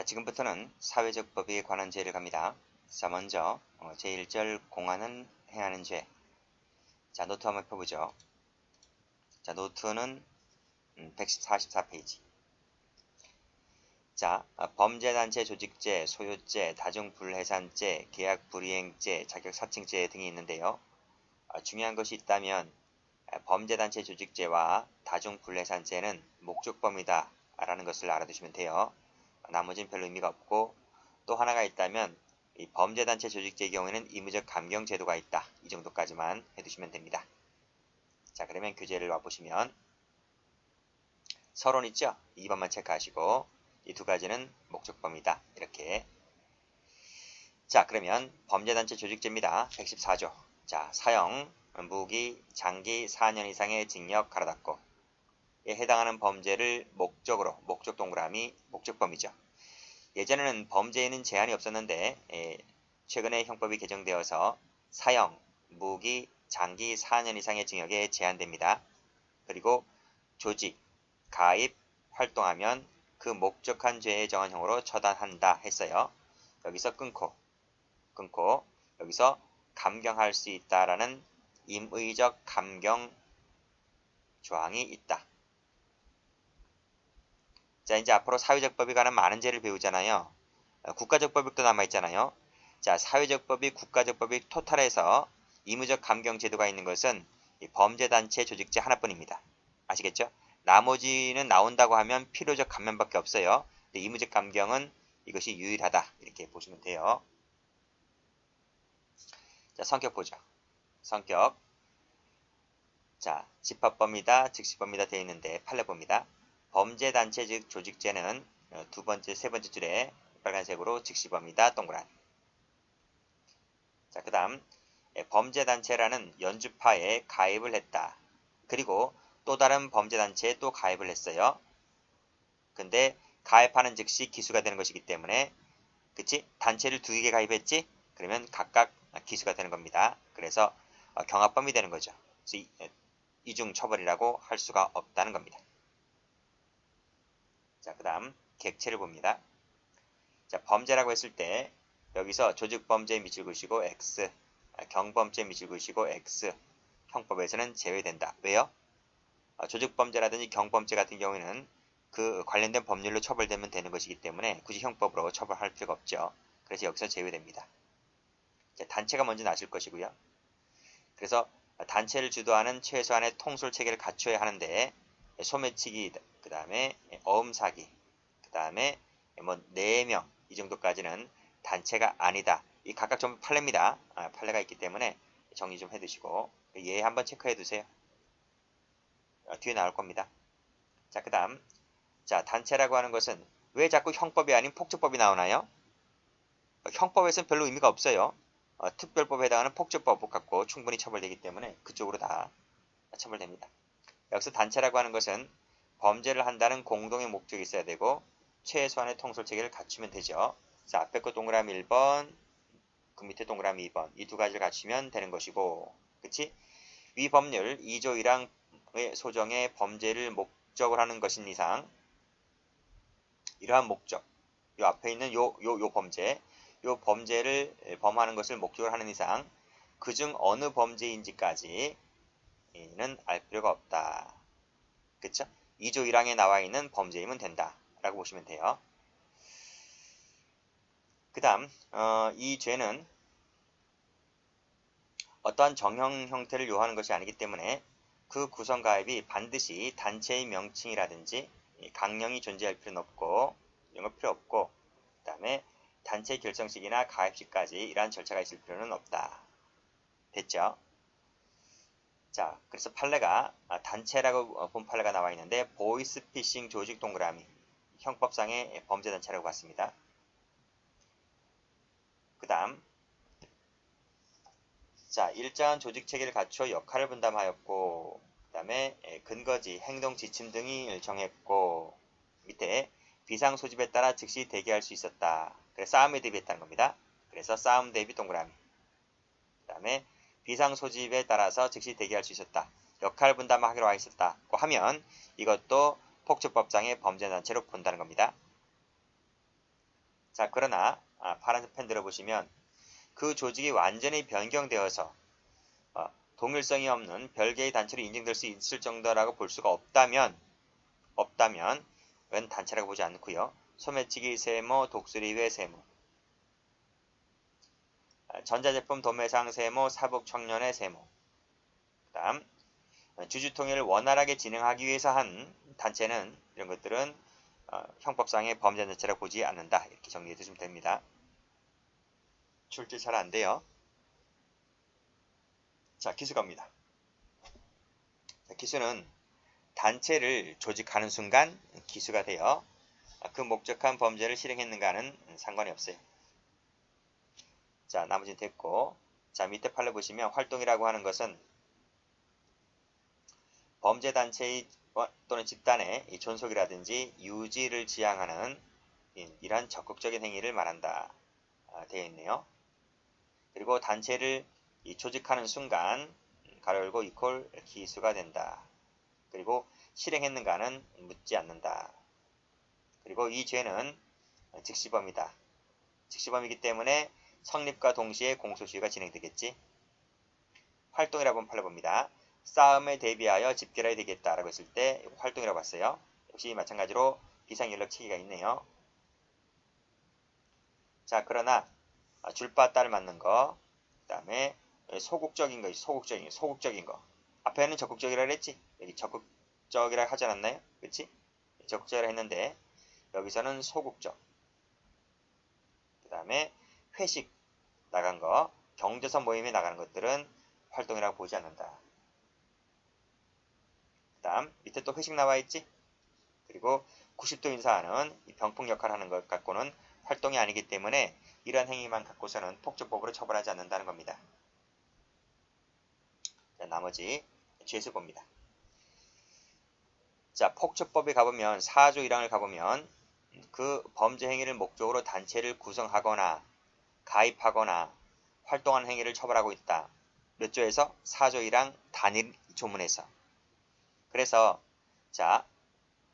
자, 지금부터는 사회적 법에 관한 죄를 갑니다. 자, 먼저 어, 제1절 공안은 행하는 죄. 자, 노트 한번 펴보죠. 자, 노트는 144페이지. 음, 자, 어, 범죄단체 조직죄, 소유죄, 다중불해산죄, 계약불이행죄, 자격사칭죄 등이 있는데요. 어, 중요한 것이 있다면 범죄단체 조직죄와 다중불해산죄는 목적범이다 라는 것을 알아두시면 돼요. 나머지는 별로 의미가 없고 또 하나가 있다면 이 범죄단체 조직죄의 경우에는 의무적 감경 제도가 있다. 이 정도까지만 해두시면 됩니다. 자 그러면 교재를 와보시면 서론 있죠? 2번만 체크하시고 이 두 가지는 목적범이다. 이렇게 자 그러면 범죄단체 조직죄입니다. 114조 자 사형 무기 장기 4년 이상의 징역 에 해당하는 범죄를 목적으로 목적 동그라미 목적범이죠. 예전에는 범죄에는 제한이 없었는데 에, 최근에 형법이 개정되어서 사형, 무기, 장기 4년 이상의 징역에 제한됩니다. 그리고 조직, 가입, 활동하면 그 목적한 죄에 정한 형으로 처단한다 했어요. 여기서 끊고 끊고 여기서 감경할 수 있다라는 임의적 감경 조항이 있다. 자, 이제 앞으로 사회적 법에 관한 많은 죄를 배우잖아요. 어, 국가적 법도 남아있잖아요. 자, 사회적 법이 국가적 법이 토탈해서 의무적 감경 제도가 있는 것은 범죄단체 조직죄 하나뿐입니다. 아시겠죠? 나머지는 나온다고 하면 필요적 감면밖에 없어요. 근데 의무적 감경은 이것이 유일하다. 이렇게 보시면 돼요. 자, 성격 보죠. 성격. 자, 집합범이다, 즉시범이다 되어 있는데 판례봅니다. 범죄단체 즉 조직죄는 어, 두 번째, 세 번째 줄에 빨간색으로 즉시범이다, 동그란. 자, 그 다음 예, 범죄단체라는 연주파에 가입을 했다. 그리고 또 다른 범죄단체에 또 가입을 했어요. 근데 가입하는 즉시 기수가 되는 것이기 때문에 그치? 단체를 두 개 가입했지? 그러면 각각 기수가 되는 겁니다. 그래서 어, 경합범이 되는 거죠. 그래서 이중 처벌이라고 할 수가 없다는 겁니다. 자, 그 다음 객체를 봅니다. 자, 범죄라고 했을 때 여기서 조직범죄에 미칠 것이고 X, 아, 경범죄에 미칠 것이고 X, 형법에서는 제외된다. 왜요? 어, 조직범죄라든지 경범죄 같은 경우에는 그 관련된 법률로 처벌되면 되는 것이기 때문에 굳이 형법으로 처벌할 필요가 없죠. 그래서 여기서 제외됩니다. 자, 단체가 먼저 나실 것이고요. 그래서 단체를 주도하는 최소한의 통솔 체계를 갖춰야 하는데 소매치기, 그 다음에 어음사기, 그 다음에 뭐 4명 이 정도까지는 단체가 아니다. 이 각각 좀 판례입니다. 아, 판례가 있기 때문에 정리 좀 해두시고 예 한번 체크해 두세요. 어, 뒤에 나올 겁니다. 자, 그 다음 자 단체라고 하는 것은 왜 자꾸 형법이 아닌 폭주법이 나오나요? 어, 형법에서는 별로 의미가 없어요. 어, 특별법에 해당하는 폭주법 갖고 충분히 처벌되기 때문에 그쪽으로 다 처벌됩니다. 여기서 단체라고 하는 것은 범죄를 한다는 공동의 목적이 있어야 되고 최소한의 통솔체계를 갖추면 되죠. 자, 앞에 거 동그라미 1번, 그 밑에 동그라미 2번 이 두 가지를 갖추면 되는 것이고 그치? 위 법률 2조 1항의 소정의 범죄를 목적으로 하는 것인 이상 이러한 목적 요 앞에 있는 요, 요, 요 범죄 요 범죄를 범하는 것을 목적으로 하는 이상 그중 어느 범죄인지까지 는 알 필요가 없다. 그쵸? 2조 1항에 나와 있는 범죄이면 된다. 라고 보시면 돼요. 그 다음 어, 이 죄는 어떠한 정형 형태를 요하는 것이 아니기 때문에 그 구성가입이 반드시 단체의 명칭이라든지 강령이 존재할 필요는 없고 이런 거 필요 없고 그 다음에 단체 결정식이나 가입식까지 이러한 절차가 있을 필요는 없다. 됐죠? 자, 그래서 판례가 아, 단체라고 본 판례가 나와 있는데 보이스피싱 조직 동그라미 형법상의 범죄 단체라고 봤습니다. 그 다음 자, 일정한 조직 체계를 갖추어 역할을 분담하였고 그 다음에 근거지, 행동 지침 등이 정했고 밑에 비상 소집에 따라 즉시 대기할 수 있었다. 그래서 싸움에 대비했다는 겁니다. 그래서 싸움 대비 동그라미 그 다음에 비상 소집에 따라서 즉시 대기할 수 있었다. 역할 분담하기로 와 있었다고 하면 이것도 폭주법상의 범죄단체로 본다는 겁니다. 자, 그러나 아, 파란색 펜 들어보시면 그 조직이 완전히 변경되어서 어, 동일성이 없는 별개의 단체로 인정될 수 있을 정도라고 볼 수가 없다면 없다면 웬 단체라고 보지 않고요. 소매치기 세모, 독수리 회 세모 아, 전자제품 도매상 세모, 사복 청년의 세모 그 다음 주주 통일을 원활하게 진행하기 위해서 한 단체는 이런 것들은 어, 형법상의 범죄 자체라 보지 않는다. 이렇게 정리해 두시면 됩니다. 출제 잘 안 돼요. 자, 기수갑니다. 자, 기수는 단체를 조직하는 순간 기수가 되어 그 목적한 범죄를 실행했는가는 상관이 없어요. 자, 나머지는 됐고 자, 밑에 팔로 보시면 활동이라고 하는 것은 범죄단체의 어, 또는 집단의 존속이라든지 유지를 지향하는 이러한 적극적인 행위를 말한다. 아, 되어 있네요. 그리고 단체를 조직하는 순간 가로 열고 이퀄 기수가 된다. 그리고 실행했는가는 묻지 않는다. 그리고 이 죄는 즉시범이다. 즉시범이기 때문에 성립과 동시에 공소시효가 진행되겠지. 활동이라고 한번 팔려봅니다. 싸움에 대비하여 집결해야 되겠다라고 했을 때 활동이라고 봤어요. 역시 마찬가지로 비상연락 체계가 있네요. 자 그러나 아, 줄바 딸 맞는 거, 그 다음에 소극적인 거, 소극적인 소극적인 거. 앞에는 적극적이라 그랬지. 여기 적극적이라 하지 않았나요? 그치? 적극적이라 했는데 여기서는 소극적. 그 다음에 회식 나간 거, 경제선 모임에 나가는 것들은 활동이라고 보지 않는다. 그 다음 밑에 또 회식 나와 있지? 그리고 90도 인사하는 병풍 역할을 하는 것 갖고는 활동이 아니기 때문에 이러한 행위만 갖고서는 폭조법으로 처벌하지 않는다는 겁니다. 자, 나머지 죄수 봅니다. 자, 폭조법에 가보면 4조 1항을 가보면 그 범죄 행위를 목적으로 단체를 구성하거나 가입하거나 활동하는 행위를 처벌하고 있다. 몇 조에서 4조 1항 단일 조문에서 그래서 자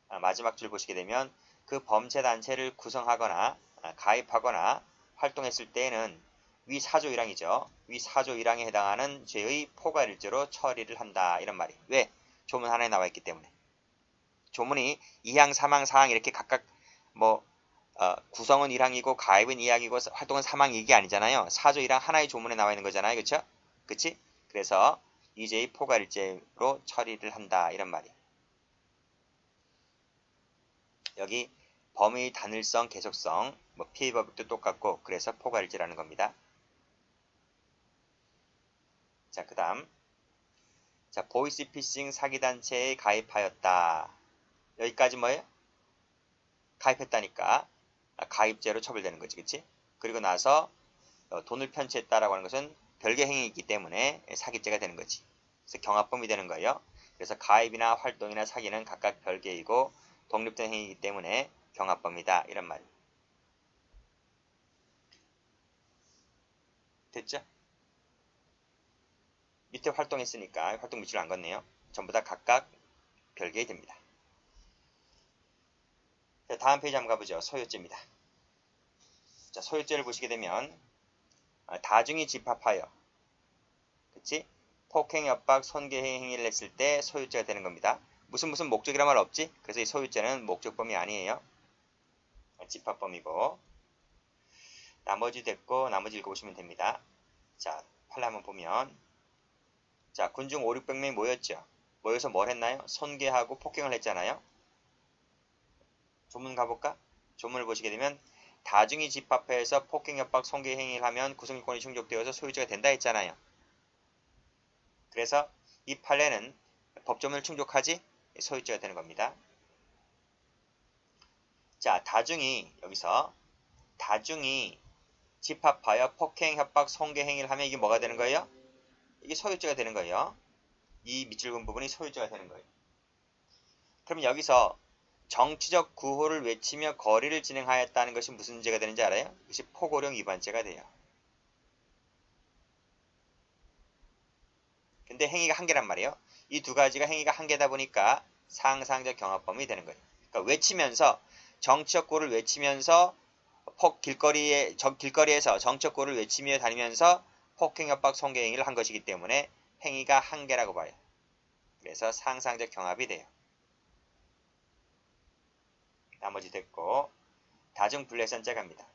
아, 마지막 줄 보시게 되면 그 범죄 단체를 구성하거나 아, 가입하거나 활동했을 때에는 위 4조 1항이죠. 위 4조 1항에 해당하는 죄의 포괄일죄로 처리를 한다. 이런 말이. 왜? 조문 하나에 나와 있기 때문에. 조문이 2항, 3항, 4항 이렇게 각각 뭐 어, 구성은 1항이고 가입은 2항이고 활동은 3항 이게 아니잖아요. 4조 1항 하나의 조문에 나와 있는 거잖아요. 그쵸? 그치? 그래서 EJ 포괄일제로 처리를 한다 이런 말이에요. 여기 범위 단일성, 계속성, 뭐 피해 법칙도 똑같고 그래서 포괄일제라는 겁니다. 자, 그 다음 자, 보이스피싱 사기단체에 가입하였다. 여기까지 뭐예요? 가입했다니까 가입죄로 처벌되는 거지, 그치? 그리고 나서 어, 돈을 편취했다라고 하는 것은 별개 행위이기 때문에 사기죄가 되는 거지. 그래서 경합범이 되는 거예요. 그래서 가입이나 활동이나 사기는 각각 별개이고 독립된 행위이기 때문에 경합범이다. 이런 말. 됐죠? 밑에 활동했으니까 활동 밑줄 안 걷네요. 전부 다 각각 별개이 됩니다. 자, 다음 페이지 한번 가보죠. 소유죄입니다. 자, 소유죄를 보시게 되면 아, 다중이 집합하여 그치? 폭행, 협박, 손괴 행위를 했을 때 소유죄가 되는 겁니다. 무슨 무슨 목적이란 말 없지? 그래서 이 소유죄는 목적범이 아니에요. 집합범이고 나머지 됐고 나머지 읽어보시면 됩니다. 자, 팔레 한번 보면 자, 군중 5, 600명이 모였죠. 모여서 뭘 했나요? 손괴하고 폭행을 했잖아요. 조문 가볼까? 조문을 보시게 되면 다중이 집합해서 폭행, 협박, 손괴 행위를 하면 구성요건이 충족되어서 소유죄가 된다 했잖아요. 그래서 이 판례는 법조문을 충족하지 소유죄가 되는 겁니다. 자, 다중이 여기서 다중이 집합하여 폭행, 협박, 성계 행위를 하면 이게 뭐가 되는 거예요? 이게 소유죄가 되는 거예요. 이 밑줄 근 부분이 소유죄가 되는 거예요. 그럼 여기서 정치적 구호를 외치며 거리를 진행하였다는 것이 무슨 죄가 되는지 알아요? 이것이 포고령 위반죄가 돼요. 근데 행위가 한 개란 말이에요. 이 두 가지가 행위가 한 개다 보니까 상상적 경합범위 되는 거예요. 그러니까 외치면서 정치적 고를 외치면서 폭 길거리에 저 길거리에서 정책구를 외치며 다니면서 폭행 협박 성교 행위를 한 것이기 때문에 행위가 한 개라고 봐요. 그래서 상상적 경합이 돼요. 나머지 됐고 다중 분례선자 갑니다.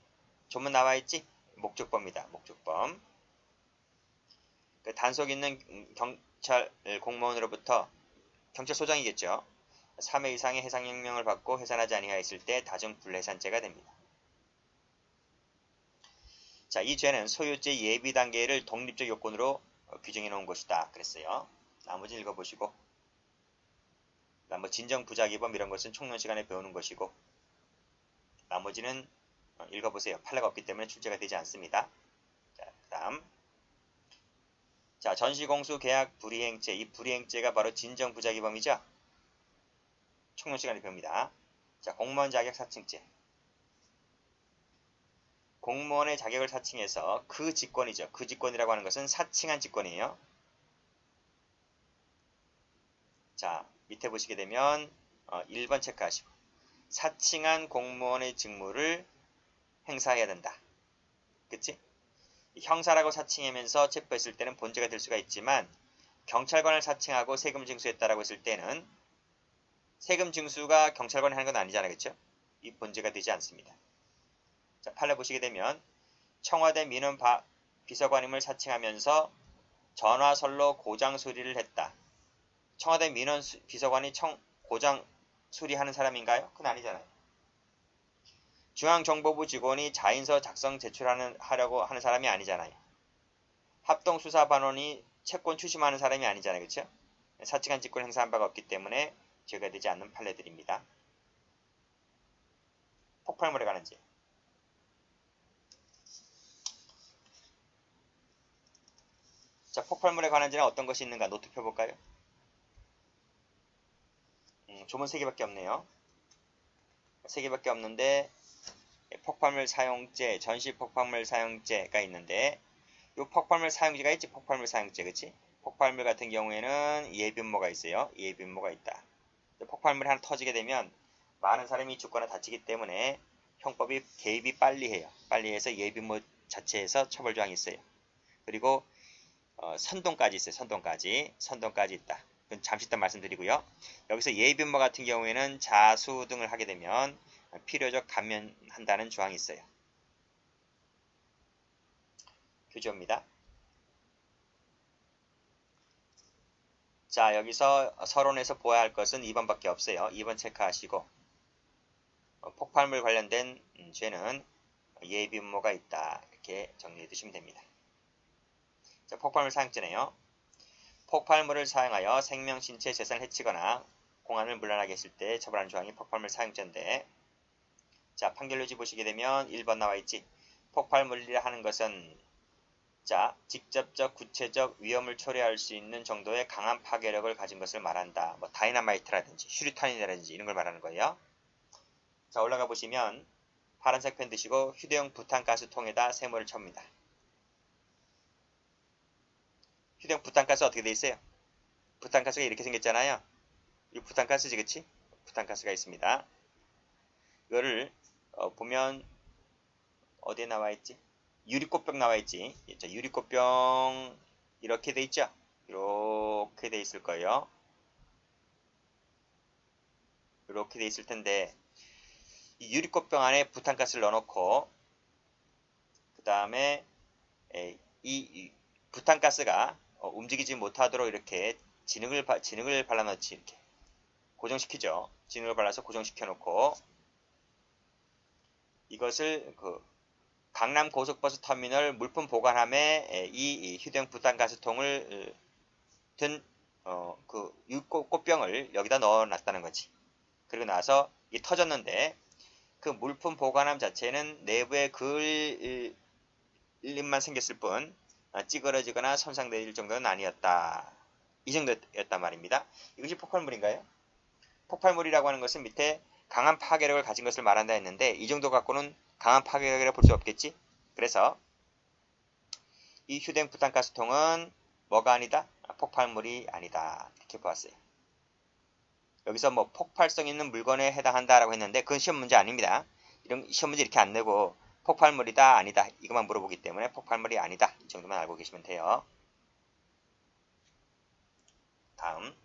조문 나와 있지? 목적범입니다. 목적범. 그 단속 있는 경찰 공무원으로부터 경찰 소장이겠죠. 3회 이상의 해상명령을 받고 해산하지 아니하였을 때 다중 불해산죄가 됩니다. 자, 이 죄는 소유죄 예비 단계를 독립적 요건으로 규정해 놓은 것이다. 그랬어요. 나머지 읽어보시고 뭐 진정 부작위범 이런 것은 총론 시간에 배우는 것이고 나머지는 읽어보세요. 판례가 없기 때문에 출제가 되지 않습니다. 자, 그 다음 자, 전시공수 계약 불이행죄. 이 불이행죄가 바로 진정 부작위범이죠. 총론 시간에 배웁니다. 자, 공무원 자격 사칭죄. 공무원의 자격을 사칭해서 그 직권이죠. 그 직권이라고 하는 것은 사칭한 직권이에요. 자, 밑에 보시게 되면 어, 1번 체크하시고 사칭한 공무원의 직무를 행사해야 된다. 그치? 형사라고 사칭하면서 체포했을 때는 본죄가 될 수가 있지만 경찰관을 사칭하고 세금 징수했다라고 했을 때는 세금 징수가 경찰관이 하는 건 아니잖아요. 그렇죠? 이 본죄가 되지 않습니다. 자, 판례 보시게 되면 청와대 민원 바, 비서관임을 사칭하면서 전화설로 고장 수리를 했다. 청와대 민원 수, 비서관이 청, 고장 수리하는 사람인가요? 그건 아니잖아요. 중앙정보부 직원이 자인서 작성 제출하는 하려고 하는 사람이 아니잖아요. 합동수사반원이 채권 추심하는 사람이 아니잖아요. 그렇죠? 사칭한 직권 행사한 바가 없기 때문에 죄가 되지 않는 판례들입니다. 폭발물에 관한 죄. 자, 폭발물에 관한 죄는 어떤 것이 있는가 노트 펴볼까요? 음, 조문 3개밖에 없네요. 3개밖에 없는데 폭발물 사용죄, 전시 폭발물 사용죄가 있는데 이 폭발물 사용죄가 있지 폭발물 사용죄 그치? 폭발물 같은 경우에는 예비음모가 있어요. 예비음모가 있다. 폭발물이 하나 터지게 되면 많은 사람이 죽거나 다치기 때문에 형법이 개입이 빨리 해요. 빨리 해서 예비음모 자체에서 처벌조항이 있어요. 그리고 어, 선동까지 있어요. 선동까지. 선동까지 있다. 그건 잠시 이따 말씀드리고요. 여기서 예비음모 같은 경우에는 자수 등을 하게 되면 필요적 감면한다는 조항이 있어요. 규조입니다. 자 여기서 서론에서 보아야 할 것은 2번밖에 없어요. 2번 체크하시고 어, 폭발물 관련된 음, 죄는 예비음모가 있다. 이렇게 정리해 두시면 됩니다. 자, 폭발물 사용죄네요. 폭발물을 사용하여 생명, 신체, 재산을 해치거나 공안을 물란하게 했을 때 처벌하는 조항이 폭발물 사용죄인데 자, 판결료지 보시게 되면 1번 나와 있지. 폭발물이라 하는 것은 자, 직접적 구체적 위험을 초래할 수 있는 정도의 강한 파괴력을 가진 것을 말한다. 뭐 다이나마이트라든지 슈리탄이라든지 이런 걸 말하는 거예요. 자, 올라가 보시면 파란색 펜 드시고 휴대용 부탄가스통에다 세모를 칩니다. 휴대용 부탄가스 어떻게 돼 있어요? 부탄가스가 이렇게 생겼잖아요. 이 부탄가스지 그치? 부탄가스가 있습니다. 이거를 어, 보면 어디에 나와 있지? 유리꽃병 나와 있지. 자, 유리꽃병 이렇게 돼 있죠? 이렇게 돼 있을 거예요. 이렇게 돼 있을 텐데 이 유리꽃병 안에 부탄가스를 넣어놓고 그 다음에 이 부탄가스가 어, 움직이지 못하도록 이렇게 진흙을 진흙을 발라놓지 이렇게 고정시키죠. 진흙을 발라서 고정시켜 놓고 이것을 그 강남 고속버스 터미널 물품 보관함에 이 휴대용 부탄가스통을 든 어, 그 꽃병을 여기다 넣어놨다는 거지. 그리고 나서 이 터졌는데 그 물품 보관함 자체는 내부에 그을림만 생겼을 뿐 아, 찌그러지거나 손상될 정도는 아니었다. 이 정도였단 말입니다. 이것이 폭발물인가요? 폭발물이라고 하는 것은 밑에 강한 파괴력을 가진 것을 말한다 했는데 이 정도 갖고는 강한 파괴력이라 볼 수 없겠지? 그래서 이 휴대용 부탄가스통은 뭐가 아니다? 폭발물이 아니다. 이렇게 보았어요. 여기서 뭐 폭발성 있는 물건에 해당한다라고 했는데 그건 시험 문제 아닙니다. 이런 시험 문제 이렇게 안 내고 폭발물이다 아니다 이것만 물어보기 때문에 폭발물이 아니다 이 정도만 알고 계시면 돼요. 다음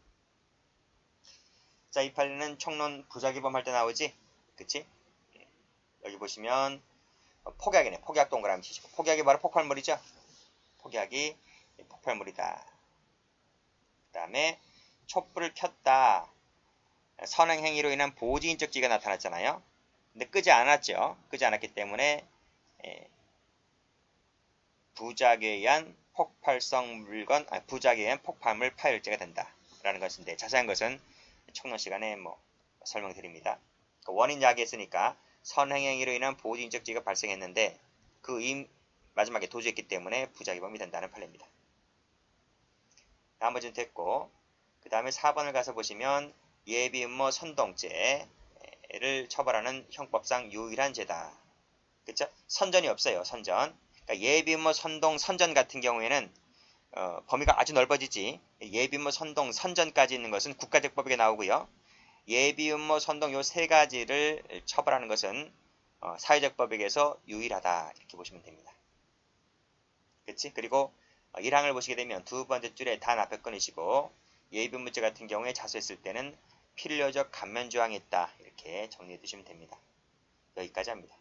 자, 이 판례는 총론 부작위범 할 때 나오지? 그치? 여기 보시면 폭약이네. 폭약 동그라미 치시고 폭약이 바로 폭발물이죠? 폭약이 폭발물이다. 그 다음에 촛불을 켰다. 선행 행위로 인한 보지인적 지가 나타났잖아요. 근데 끄지 않았죠. 끄지 않았기 때문에 예, 부작에 의한 폭발성 물건, 아니, 부작에 의한 폭발물 파열죄가 된다. 라는 것인데 자세한 것은 총론 시간에 뭐 설명드립니다. 그 원인 야기했으니까 선행행위로 인한 보호인적 지가 발생했는데 그 임 마지막에 도주했기 때문에 부작위범이 된다는 판례입니다. 나머지는 됐고 그 다음에 4번을 가서 보시면 예비음모 선동죄 를 처벌하는 형법상 유일한 죄다. 그쵸? 선전이 없어요. 선전. 그러니까 예비음모 선동 선전 같은 경우에는 어, 범위가 아주 넓어지지 예비음모 선동 선전까지 있는 것은 국가적 법에 나오고요. 예비음모 선동 요 세 가지를 처벌하는 것은 어, 사회적 법에서 유일하다 이렇게 보시면 됩니다. 그치? 그리고 어, 1항을 보시게 되면 두 번째 줄에 단 앞에 끊으시고 예비문제 같은 경우에 자수했을 때는 필요적 감면 조항이 있다 이렇게 정리해 두시면 됩니다. 여기까지 합니다.